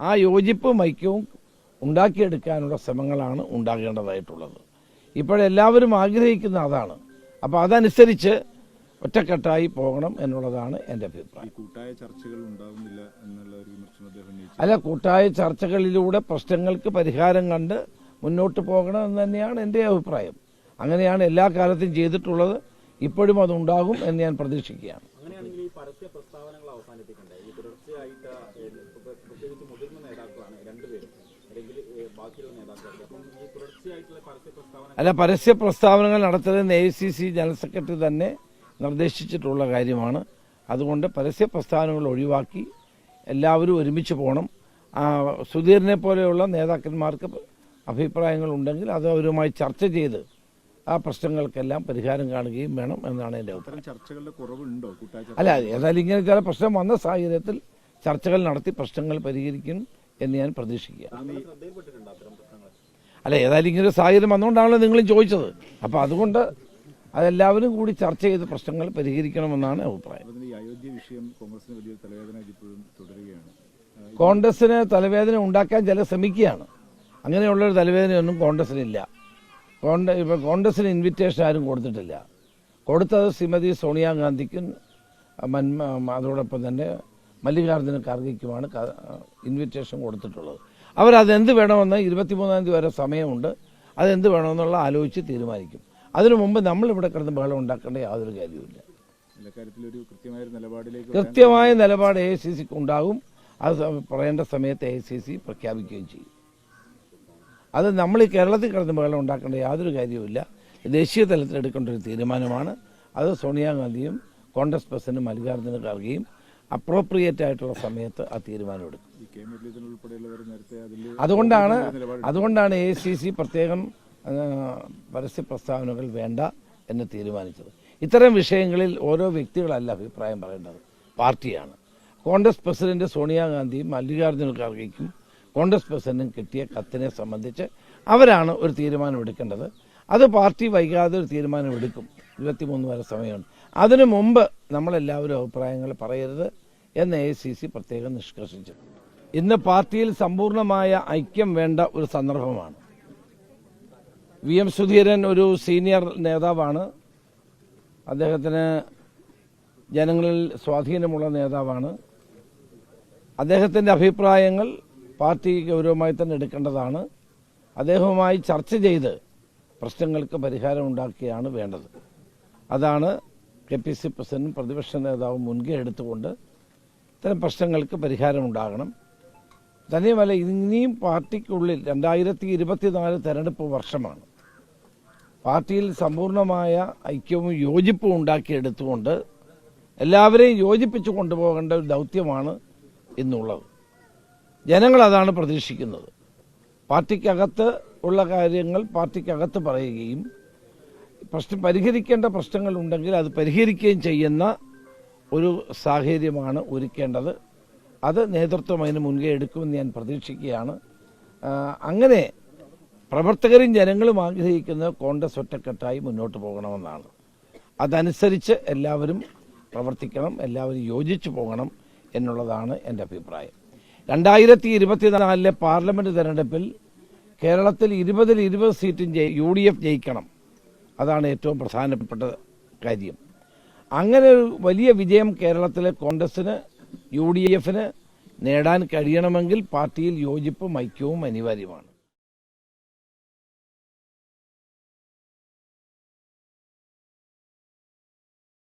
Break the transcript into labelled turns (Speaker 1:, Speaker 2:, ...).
Speaker 1: ആ യോജിപ്പും ഐക്യവും ഉണ്ടാക്കിയെടുക്കാനുള്ള ശ്രമങ്ങളാണ് ഉണ്ടാകേണ്ടതായിട്ടുള്ളത്. ഇപ്പോഴെല്ലാവരും ആഗ്രഹിക്കുന്ന അതാണ്. അപ്പോൾ അതനുസരിച്ച് ഒറ്റക്കെട്ടായി പോകണം എന്നുള്ളതാണ് എന്റെ അഭിപ്രായം.
Speaker 2: ഈ കൂട്ടായ ചർച്ചകൾ ഉണ്ടാകുന്നില്ല എന്നുള്ള
Speaker 1: അല്ല കൂട്ടായ ചർച്ചകളിലൂടെ പ്രശ്നങ്ങൾക്ക് പരിഹാരം കണ്ട് മുന്നോട്ട് പോകണം എന്ന് തന്നെയാണ് എന്റെ അഭിപ്രായം. അങ്ങനെയാണ് എല്ലാ കാലത്തും ചെയ്തിട്ടുള്ളത്. ഇപ്പോഴും അതുണ്ടാകും എന്ന് ഞാൻ പ്രതീക്ഷിക്കുകയാണ്.
Speaker 3: അങ്ങനെയാണെങ്കിൽ ഈ പരസ്യ പ്രസ്താവനകൾ അവസാനിപ്പിക്കണ്ടേ? ഈ തുടർച്ചയായിട്ട്
Speaker 1: അല്ല പരസ്യ പ്രസ്താവനകൾ നടത്തുന്നത് A C C general secretary തന്നെ നിർദ്ദേശിച്ചിട്ടുള്ള കാര്യമാണ്. അതുകൊണ്ട് പരസ്യ പ്രസ്താവനകൾ ഒഴിവാക്കി എല്ലാവരും ഒരുമിച്ച് പോകണം. സുധീറിനെ പോലെയുള്ള നേതാക്കന്മാർക്ക് അഭിപ്രായങ്ങൾ ഉണ്ടെങ്കിൽ അത് അവരുമായി ചർച്ച ചെയ്ത് ആ പ്രശ്നങ്ങൾക്കെല്ലാം പരിഹാരം കാണുകയും വേണം എന്നാണ് എന്റെ അഭിപ്രായം.
Speaker 2: ചർച്ചകളുടെ കുറവുണ്ടോ കൂട്ടായ
Speaker 1: അല്ല ഏതായാലും ഇങ്ങനെ ചില പ്രശ്നം വന്ന സാഹചര്യത്തിൽ ചർച്ചകൾ നടത്തി പ്രശ്നങ്ങൾ പരിഹരിക്കും. എന്ന് ഞാൻ പ്രതീക്ഷിക്കുക. അല്ല ഏതായാലും ഇങ്ങനെ സാഹചര്യം വന്നുകൊണ്ടാണല്ലോ നിങ്ങളും ചോദിച്ചത്. അപ്പോൾ അതുകൊണ്ട് അതെല്ലാവരും കൂടി ചർച്ച ചെയ്ത് പ്രശ്നങ്ങൾ പരിഹരിക്കണമെന്നാണ് അഭിപ്രായം.
Speaker 2: കോൺഗ്രസിന്
Speaker 1: തലവേദന ഉണ്ടാക്കാൻ ചില ശ്രമിക്കുകയാണ്. അങ്ങനെയുള്ളൊരു തലവേദനയൊന്നും കോൺഗ്രസിനില്ല. കോൺഗ്രസ് ഇപ്പം കോൺഗ്രസിന് ഇൻവിറ്റേഷൻ ആരും കൊടുത്തിട്ടില്ല. കൊടുത്തത് ശ്രീമതി സോണിയാഗാന്ധിക്കും മന്മ അതോടൊപ്പം തന്നെ മല്ലികാർജുന ഖാർഗയ്ക്കുമാണ് ഇൻവിറ്റേഷൻ കൊടുത്തിട്ടുള്ളത്. അവരതെന്ത് വേണമെന്ന് ഇരുപത്തിമൂന്നാം തീയതി വരെ സമയമുണ്ട്. അതെന്ത് വേണമെന്നുള്ള ആലോചിച്ച് തീരുമാനിക്കും. അതിനു മുമ്പ് നമ്മളിവിടെ കിടന്ന് ബഹളം ഉണ്ടാക്കേണ്ട യാതൊരു കാര്യവുമില്ല.
Speaker 2: കൃത്യമായ
Speaker 1: നിലപാട് എ സി സിക്ക് ഉണ്ടാകും. അത് പറയേണ്ട സമയത്ത് എ സി സി പ്രഖ്യാപിക്കുകയും ചെയ്യും. അത് നമ്മൾ ഈ കേരളത്തിൽ കിടന്ന് ബഹളം ഉണ്ടാക്കേണ്ട യാതൊരു കാര്യവുമില്ല. ദേശീയ തലത്തിൽ എടുക്കേണ്ട ഒരു തീരുമാനമാണ്. അത് സോണിയാഗാന്ധിയും കോൺഗ്രസ് പ്രസിഡന്റ് മല്ലികാർജുന ഖാർഗെയും അപ്രോപ്രിയേറ്റ് ആയിട്ടുള്ള സമയത്ത് ആ
Speaker 2: തീരുമാനം എടുക്കും.
Speaker 1: അതുകൊണ്ടാണ് അതുകൊണ്ടാണ് എ സി സി പ്രത്യേകം പരസ്യ പ്രസ്താവനകൾ വേണ്ട എന്ന് തീരുമാനിച്ചത്. ഇത്തരം വിഷയങ്ങളിൽ ഓരോ വ്യക്തികളല്ല അഭിപ്രായം പറയേണ്ടത്. പാർട്ടിയാണ്. കോൺഗ്രസ് പ്രസിഡന്റ് സോണിയാഗാന്ധിയും മല്ലികാർജുന ഖാർഗെക്കും കോൺഗ്രസ് പ്രസിഡന്റും കിട്ടിയ കത്തിനെ സംബന്ധിച്ച് അവരാണ് ഒരു തീരുമാനം എടുക്കേണ്ടത്. അത് പാർട്ടി വൈകാതെ ഒരു തീരുമാനം എടുക്കും. ഇരുപത്തിമൂന്ന് വരെ സമയമുണ്ട്. അതിനു മുമ്പ് നമ്മളെല്ലാവരും അഭിപ്രായങ്ങൾ പറയരുത് എന്ന് എ സി സി പ്രത്യേകം നിഷ്കർഷിച്ചിട്ടുണ്ട്. ഇന്ന് പാർട്ടിയിൽ സമ്പൂർണമായ ഐക്യം വേണ്ട ഒരു സന്ദർഭമാണ്. വി എം സുധീരൻ ഒരു സീനിയർ നേതാവാണ്. അദ്ദേഹത്തിന് ജനങ്ങളിൽ സ്വാധീനമുള്ള നേതാവാണ്. അദ്ദേഹത്തിന്റെ അഭിപ്രായങ്ങൾ പാർട്ടി ഗൗരവമായി തന്നെ എടുക്കേണ്ടതാണ്. അദ്ദേഹവുമായി ചർച്ച ചെയ്ത് പ്രശ്നങ്ങൾക്ക് പരിഹാരം ഉണ്ടാക്കുകയാണ് വേണ്ടത്. അതാണ് കെ പി സി പ്രസിഡന്റും പ്രതിപക്ഷ നേതാവും മുൻകൈ എടുത്തുകൊണ്ട് ഇത്തരം പ്രശ്നങ്ങൾക്ക് പരിഹാരമുണ്ടാകണം. തന്നെയുമല്ല ഇനിയും പാർട്ടിക്കുള്ളിൽ രണ്ടായിരത്തി ഇരുപത്തിനാല് തെരഞ്ഞെടുപ്പ് വർഷമാണ്. പാർട്ടിയിൽ സമ്പൂർണമായ ഐക്യവും യോജിപ്പും ഉണ്ടാക്കിയെടുത്തുകൊണ്ട് എല്ലാവരെയും യോജിപ്പിച്ചു കൊണ്ടുപോകേണ്ട ഒരു ദൗത്യമാണ് ഇന്നുള്ളത്. ജനങ്ങൾ അതാണ് പ്രതീക്ഷിക്കുന്നത്. പാർട്ടിക്കകത്ത് ഉള്ള കാര്യങ്ങൾ പാർട്ടിക്കകത്ത് പറയുകയും പ്രശ്നം പരിഹരിക്കേണ്ട പ്രശ്നങ്ങൾ ഉണ്ടെങ്കിൽ അത് പരിഹരിക്കുകയും ചെയ്യുന്ന ഒരു സാഹചര്യമാണ് ഒരുക്കേണ്ടത്. അത് നേതൃത്വം അതിന് മുൻകൈ എടുക്കുമെന്ന് ഞാൻ പ്രതീക്ഷിക്കുകയാണ്. അങ്ങനെ പ്രവർത്തകരും ജനങ്ങളും ആഗ്രഹിക്കുന്നത് കോൺഗ്രസ് ഒറ്റക്കെട്ടായി മുന്നോട്ട് പോകണമെന്നാണ്. അതനുസരിച്ച് എല്ലാവരും പ്രവർത്തിക്കണം എല്ലാവരും യോജിച്ചു പോകണം എന്നുള്ളതാണ് എന്റെ അഭിപ്രായം. രണ്ടായിരത്തി ഇരുപത്തിനാലിലെ പാർലമെന്റ് തെരഞ്ഞെടുപ്പിൽ കേരളത്തിൽ ഇരുപതിൽ ഇരുപത് സീറ്റും യു ഡി എഫ് ജയിക്കണം. അതാണ് ഏറ്റവും പ്രധാനപ്പെട്ട കാര്യം. അങ്ങനെ ഒരു വലിയ വിജയം കേരളത്തിലെ കോൺഗ്രസിന് യു ഡി എഫിന് നേടാൻ കഴിയണമെങ്കിൽ പാർട്ടിയിൽ യോജിപ്പും ഐക്യവും അനിവാര്യമാണ്.